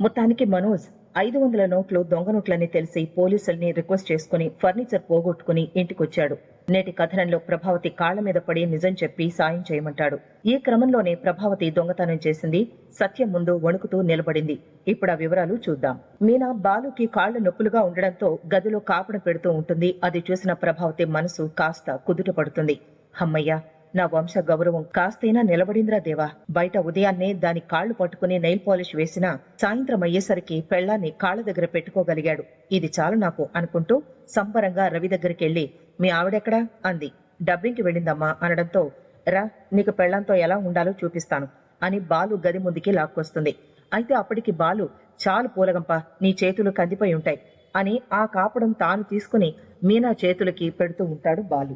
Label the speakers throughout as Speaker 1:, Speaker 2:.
Speaker 1: మొత్తానికి మనోజ్ ఐదు వందల నోట్లు దొంగ నోట్లని తెలిసి పోలీసుల్ని రిక్వెస్ట్ చేసుకుని ఫర్నిచర్ పోగొట్టుకుని ఇంటికొచ్చాడు. నేటి కథనంలో ప్రభావతి కాళ్ళ మీద పడి నిజం చెప్పి సాయం చేయమంటాడు. ఈ క్రమంలోనే ప్రభావతి దొంగతనం చేసింది సత్యం ముందు వణుకుతూ నిలబడింది. ఇప్పుడు ఆ వివరాలు చూద్దాం. మీనా బాలుకి కాళ్ళు నొప్పులుగా ఉండడంతో గదిలో కాపడం పెడుతూ ఉంటుంది. అది చూసిన ప్రభావతి మనసు కాస్త కుదుట పడుతుంది. అమ్మయ్యా! నా వంశ గౌరవం కాస్తైనా నిలబడిందిరా దేవా. బయట ఉదయాన్నే దాని కాళ్ళు పట్టుకుని నెయిల్ పాలిష్ వేసినా సాయంత్రం అయ్యేసరికి పెళ్ళాన్ని కాళ్ళ దగ్గర పెట్టుకోగలిగాడు. ఇది చాలు నాకు అనుకుంటూ సంబరంగా రవి దగ్గరికెళ్ళి మీ ఆవిడెక్కడా? అంది. డబ్బింగ్కి వెళ్ళిందమ్మా అనడంతో రా నీకు పెళ్ళంతో ఎలా ఉండాలో చూపిస్తాను అని బాలు గది ముందుకి లాక్కొస్తుంది. అయితే అప్పటికి బాలు చాలు పూలగంప నీ చేతులు కందిపోయి ఉంటాయి అని ఆ కాపడం తాను తీసుకుని మీనా చేతులకి పెడుతూ ఉంటాడు బాలు.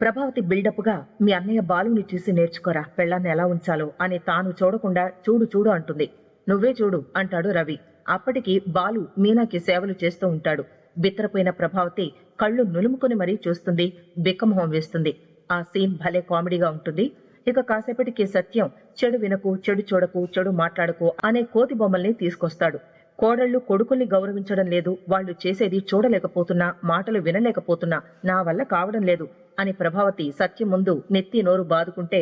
Speaker 1: ప్రభావతి బిల్డప్గా మీ అన్నయ్య బాలుని చూసి నేర్చుకోరా పెళ్ళాన్ని ఎలా ఉంచాలో అని తాను చూడకుండా చూడు చూడు అంటుంది. నువ్వే చూడు అంటాడు రవి. అప్పటికి బాలు మీనాకి సేవలు చేస్తూ ఉంటాడు. బిత్తరపోయిన ప్రభావతి కళ్ళు నులుముకుని మరీ చూస్తుంది బిక్కమొహం వేస్తుంది. ఆ సీన్ భలే కామెడీగా ఉంటుంది. ఇక కాసేపటికి సత్యం చెడు వినకు చెడు చూడకు చెడు మాట్లాడకు అనే కోతి బొమ్మల్ని తీసుకొస్తాడు. కోడళ్ళు కొడుకుల్ని గౌరవించడం లేదు. వాళ్ళు చేసేది చూడలేకపోతున్నా మాటలు వినలేకపోతున్నా నా వల్ల కావడం లేదు అని ప్రభావతి సత్యం ముందు నెత్తి నోరు బాదుకుంటే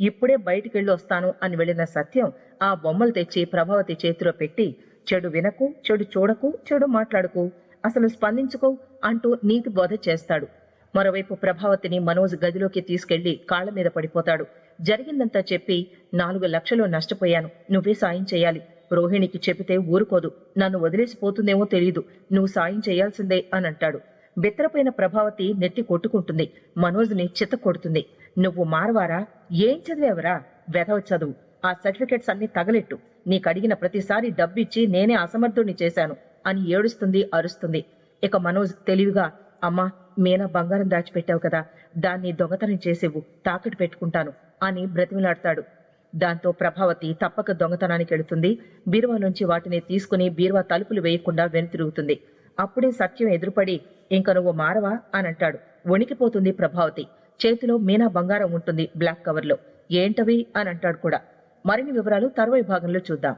Speaker 1: ఇప్పుడే బయటికెళ్ళి వస్తాను అని వెళ్ళిన సత్యం ఆ బొమ్మలు తెచ్చి ప్రభావతి చేతిలో పెట్టి చెడు వినకు చెడు చూడకు చెడు మాట్లాడుకు అసలు స్పందించుకో అంటూ నీతి బోధ చేస్తాడు. మరోవైపు ప్రభావతిని మనోజ్ గదిలోకి తీసుకెళ్ళి కాళ్ళ మీద పడిపోతాడు. జరిగిందంతా చెప్పి నాలుగు లక్షలు నష్టపోయాను. నువ్వే సాయం చేయాలి. రోహిణికి చెబితే ఊరుకోదు. నన్ను వదిలేసిపోతుందేమో తెలియదు నువ్వు సాయం చేయాల్సిందే అని అంటాడు. బిత్తరపోయిన ప్రభావతి నెత్తి కొట్టుకుంటుంది. మనోజ్ని చిత్త కొడుతుంది. నువ్వు మారవారా? ఏం చదివేవరా? వెధవ చదువు. ఆ సర్టిఫికెట్స్ అన్ని తగలెట్టు. నీకడిగిన ప్రతిసారి డబ్బిచ్చి నేనే అసమర్థుడిని చేశాను అని ఏడుస్తుంది అరుస్తుంది. ఇక మనోజ్ తెలివిగా అమ్మా మీనా బంగారం దాచిపెట్టావు కదా. దాన్ని దొంగతనం చేసేవు తాకట్టు పెట్టుకుంటాను అని బ్రతిమిలాడతాడు. దాంతో ప్రభావతి తప్పక దొంగతనానికి వెళుతుంది. బీరువా నుంచి వాటిని తీసుకుని బీరువా తలుపులు వేయకుండా వెనుతిరుగుతుంది అప్పుడే సత్యం ఎదురుపడి ఇంక నువ్వు మారవా? అని అంటాడు. వణికిపోతుంది ప్రభావతి. చేతిలో మీనా బంగారం ఉంటుంది బ్లాక్ కవర్లో. ఏంటవి? అని అంటాడు కూడా. మరిన్ని వివరాలు తర్వాయి భాగంలో చూద్దాం.